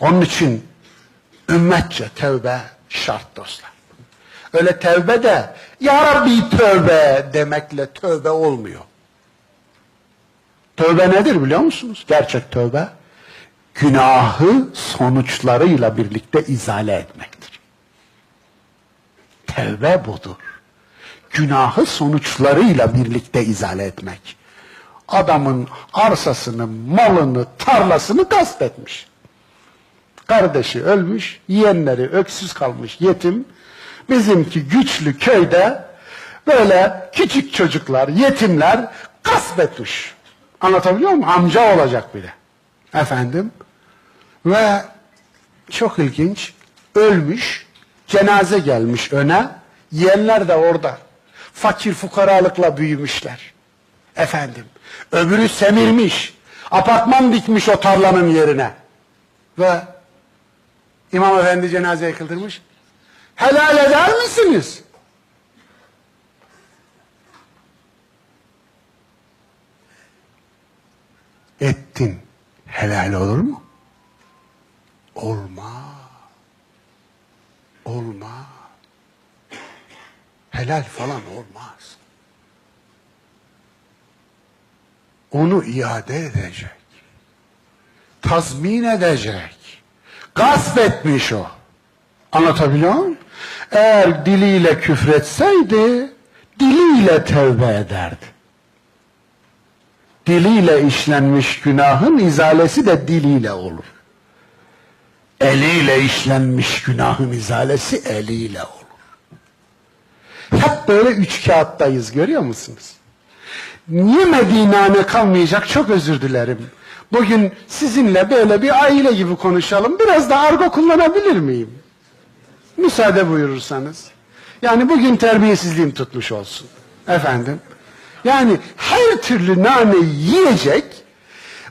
Onun için ümmetçe tevbe şart dostlar. Öyle tevbe de Ya Rabbi tövbe demekle tövbe olmuyor. Tövbe nedir biliyor musunuz? Gerçek tövbe günahı sonuçlarıyla birlikte izale etmektir. Tevbe budur. Günahı sonuçlarıyla birlikte izale etmek. Adamın arsasını, malını, tarlasını gasp etmiş. Kardeşi ölmüş, yeğenleri öksüz kalmış, yetim. Bizimki güçlü köyde böyle küçük çocuklar, yetimler gasp etmiş. Anlatabiliyor muyum? Amca olacak bile. Efendim. Ve çok ilginç, ölmüş, cenaze gelmiş öne, yeğenler de orada. Fakir fukaralıkla büyümüşler. Efendim. Öbürü semirmiş, apartman dikmiş o tarlanın yerine. Ve İmam Efendi cenazeyi kıldırmış. Helal eder misiniz? Ettin. Helal olur mu? Olmaz. Olmaz. Helal falan olmaz. Onu iade edecek. Tazmin edecek. Gasp etmiş o. Anlatabiliyor muyum? Eğer diliyle küfretseydi, diliyle tevbe ederdi. Diliyle işlenmiş günahın izalesi de diliyle olur. Eliyle işlenmiş günahın izalesi eliyle olur. Hep böyle üç kağıttayız görüyor musunuz? Yemediği nane kalmayacak çok özür dilerim. Bugün sizinle böyle bir aile gibi konuşalım. Biraz da argo kullanabilir miyim? Müsaade buyurursanız. Yani bugün terbiyesizliğim tutmuş olsun. Efendim. Yani her türlü nane yiyecek,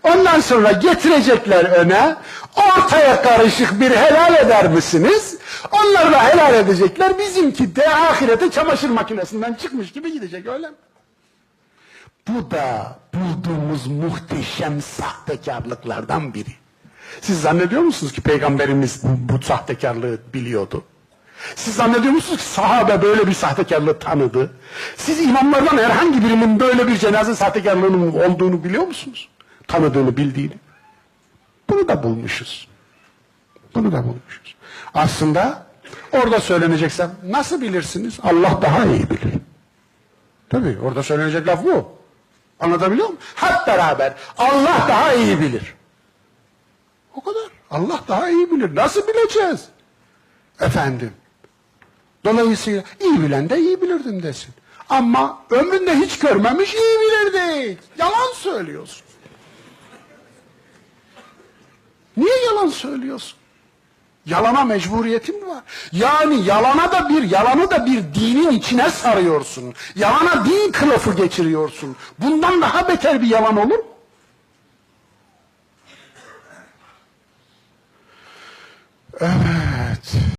ondan sonra getirecekler öne, ortaya karışık bir helal eder misiniz? Onlar da helal edecekler, bizimki de ahirete çamaşır makinesinden çıkmış gibi gidecek öyle mi? Bu da bulduğumuz muhteşem sahtekarlıklardan biri. Siz zannediyor musunuz ki peygamberimiz bu, bu sahtekarlığı biliyordu? Siz zannediyor musunuz ki sahabe böyle bir sahtekarlığı tanıdı? Siz imamlardan herhangi birinin böyle bir cenaze sahtekarlığının olduğunu biliyor musunuz? Tanıdığını, bildiğini. Bunu da bulmuşuz. Bunu da bulmuşuz. Aslında orada söyleneceksem nasıl bilirsiniz? Allah daha iyi bilir. Tabii orada söylenecek laf bu. Anlatabiliyor muyum? Hep beraber Allah daha iyi bilir. O kadar. Allah daha iyi bilir. Nasıl bileceğiz? Efendim. Dolayısıyla iyi bilen de iyi bilirdim desin. Ama ömründe hiç görmemiş iyi bilirdi. Yalan söylüyorsun. Niye yalan söylüyorsun? Yalana mecburiyetin var? Yani yalana da bir, yalanı da bir dinin içine sarıyorsun. Yalana din kılıfı geçiriyorsun. Bundan daha beter bir yalan olur mu? Evet.